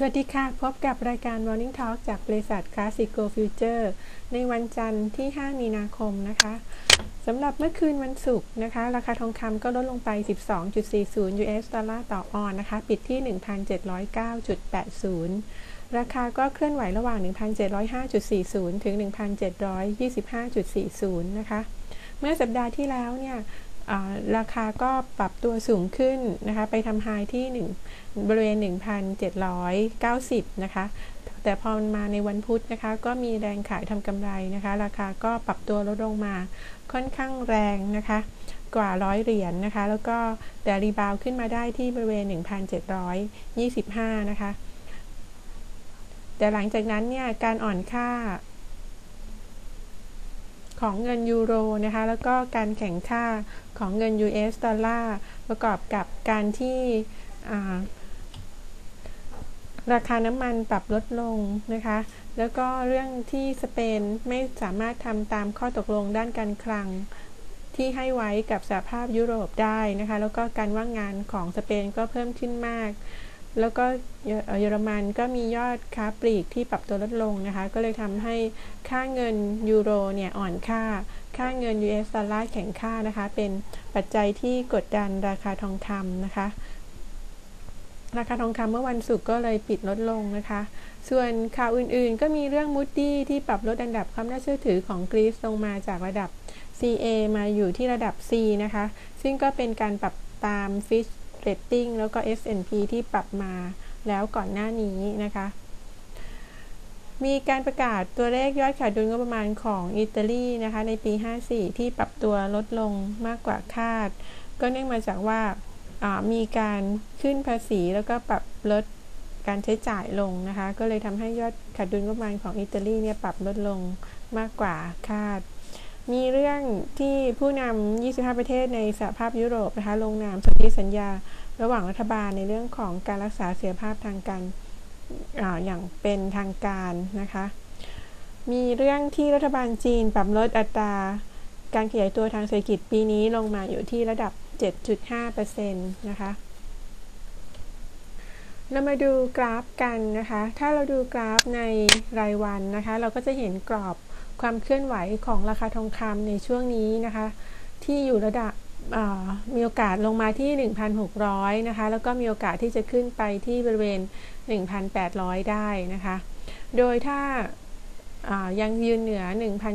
สวัสดีค่ะ พบกับรายการ Morning Talk จากบริษัท Classico Future ในวันจันทร์ที่ 5 มีนาคมนะคะสำหรับเมื่อคืนวันศุกร์นะคะ ราคาทองคำก็ลดลงไป 12.40 US ดอลลาร์ต่อออนนะคะ ปิดที่ 1,709.80 ราคาก็เคลื่อนไหวระหว่าง 1,705.40 ถึง 1,725.40 นะคะ เมื่อสัปดาห์ที่แล้วเนี่ย ราคาก็ปรับตัวสูงขึ้นนะคะ ไปทำไฮที่ 1 บริเวณ 1,790 นะคะ แต่พอมันมาในวันพุธนะคะ ก็มีแรงขายทำกำไรนะคะ ราคาก็ปรับตัวลดลงมาค่อนข้างแรงนะคะ กว่าร้อยเหรียญนนะคะ แล้วก็แต่รีบาวขึ้นมาได้ที่บริเวณ 1,725 นะคะ แต่หลังจากนั้นเนี่ย การอ่อนค่า ของเงินยูโรนะคะแล้วก็การแข่งค่าของเงิน US ดอลลาร์ประกอบกับการที่ราคาน้ำมันปรับลดลงนะคะ แล้วก็เรื่องที่สเปนไม่สามารถทำตามข้อตกลงด้านการคลังที่ให้ไว้กับสหภาพยุโรปได้นะคะ แล้วก็การว่างงานของสเปนก็เพิ่มขึ้นมาก แล้วก็เยอรมันก็มียอดค้าปลีกที่ปรับตัวลดลงนะคะ ก็เลยทำให้ค่าเงินยูโรเนี่ยอ่อนค่า ค่าเงิน US ดอลลาร์แข็งค่านะคะ เป็นปัจจัยที่กดดันราคาทองคำนะคะ ราคาทองคำเมื่อวันศุกร์ก็เลยปิดลดลงนะคะ ส่วนข่าวอื่นๆ ก็มีเรื่องมูดดี้ที่ปรับลดอันดับความน่าเชื่อถือของกรีซลงมาจากระดับ CA มาอยู่ที่ระดับ C นะคะ ซึ่งก็เป็นการปรับตามฟิช เรตติ้งแล้วก็ S&P ที่ปรับมาแล้วก่อนหน้านี้นะคะ มีการประกาศตัวเลขยอดขาดดุลงบประมาณของอิตาลีนะคะในปี 54 ที่ปรับตัวลดลงมากกว่าคาด ก็เนื่องมาจากว่ามีการขึ้นภาษีแล้วก็ปรับลดการใช้จ่ายลงนะคะ ก็เลยทำให้ยอดขาดดุลงบประมาณของอิตาลีเนี่ยปรับลดลงมากกว่าคาด มีเรื่องที่ผู้นำ 25 ประเทศในสหภาพยุโรปนะคะลงนามสนธิสัญญา ระหว่างรัฐบาลในเรื่องของการรักษาเสียภาพทางการออย่างเป็นทางการนะคะ มีเรื่องที่รัฐบาลจีนปรับลดอัตราการขยายตัวทางเศรษฐกิจปีนี้ลงมาอยู่ที่ระดับ 7.5%นะคะ เรามาดูกราฟกันนะคะ ถ้าเราดูกราฟในรายวันนะคะ เราก็จะเห็นกรอบ ความเคลื่อนไหวของราคาทองคำในช่วงนี้นะคะ ที่อยู่ระดับมีโอกาสลงมาที่ 1,600 นะคะ แล้วก็มีโอกาสที่จะขึ้นไปที่บริเวณ 1,800 ได้นะคะ โดยถ้ายังยืนเหนือ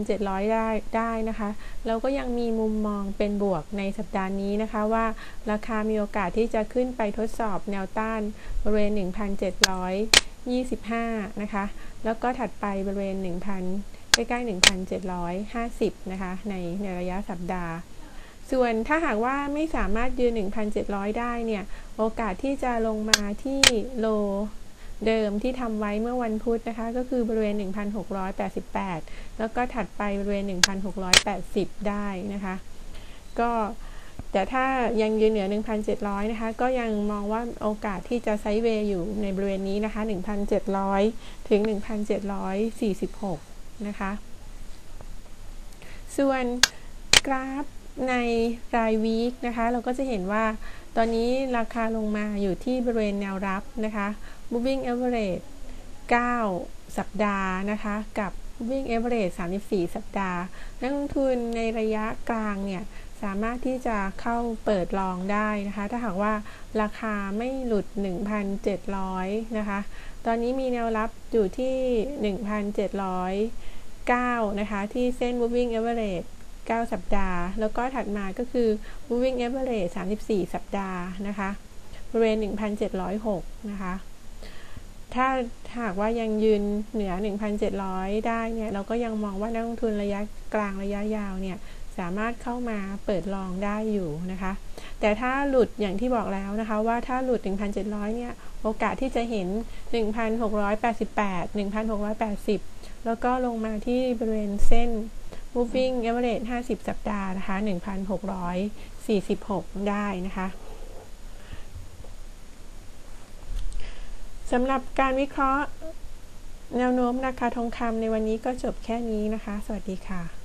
1,700 ได้ได้นะคะ เราก็ยังมีมุมมองเป็นบวกในสัปดาห์นี้นะคะว่าราคามีโอกาสที่จะขึ้นไปทดสอบแนวต้านบริเวณ 1,725 นะคะ แล้วก็ถัดไปบริเวณ 1,000 ใกล้ๆ 1,750 นะคะ ในในระยะสัปดาห์ส่วนถ้าหากว่าไม่สามารถยืน 1,700 ได้เนี่ย โอกาสที่จะลงมาที่โลเดิมที่ทำไว้เมื่อวันพุธนะคะ ก็คือบริเวณ 1,688 แล้วก็ถัดไปบริเวณ 1,680 ได้นะคะ ก็แต่ถ้ายังยืนเหนือ 1,700 นะคะ ก็ยังมองว่าโอกาสที่จะไซด์เวย์อยู่ในบริเวณนี้นะคะ 1,700 ถึง 1,746 นะคะ ส่วนกราฟในรายวีคนะคะ เราก็จะเห็นว่าตอนนี้ราคาลงมาอยู่ที่บริเวณแนวรับนะคะ moving average 9 สัปดาห์นะคะ กับ moving average 34 สัปดาห์ นักลงทุนในระยะกลางเนี่ย สามารถที่จะเข้าเปิดลองได้นะคะ ถ้าหากว่าราคาไม่หลุด 1,700 นะคะ ตอนนี้มีแนวรับอยู่ที่ 1,700 9 นะคะ ที่เส้น moving average 9 สัปดาห์ แล้วก็ถัดมาก็คือ moving average 34 สัปดาห์นะคะบริเวณ 1,706 นะคะ ถ้าหากว่ายังยืนเหนือ 1,700 ได้เนี่ย เราก็ยังมองว่านักลงทุนระยะกลางระยะยาวเนี่ย สามารถเข้ามาเปิดลองได้อยู่นะคะ แต่ถ้าหลุดอย่างที่บอกแล้วนะคะ ว่าถ้าหลุด 1,700 เนี่ย โอกาสที่จะเห็น 1,688 1,680 แล้วก็ลงมาที่บริเวณเส้น moving average 50 สัปดาห์นะคะ 1,646 ได้นะคะสำหรับการวิเคราะห์แนวโน้มราคาทองคำในวันนี้ก็จบแค่นี้นะคะ สวัสดีค่ะ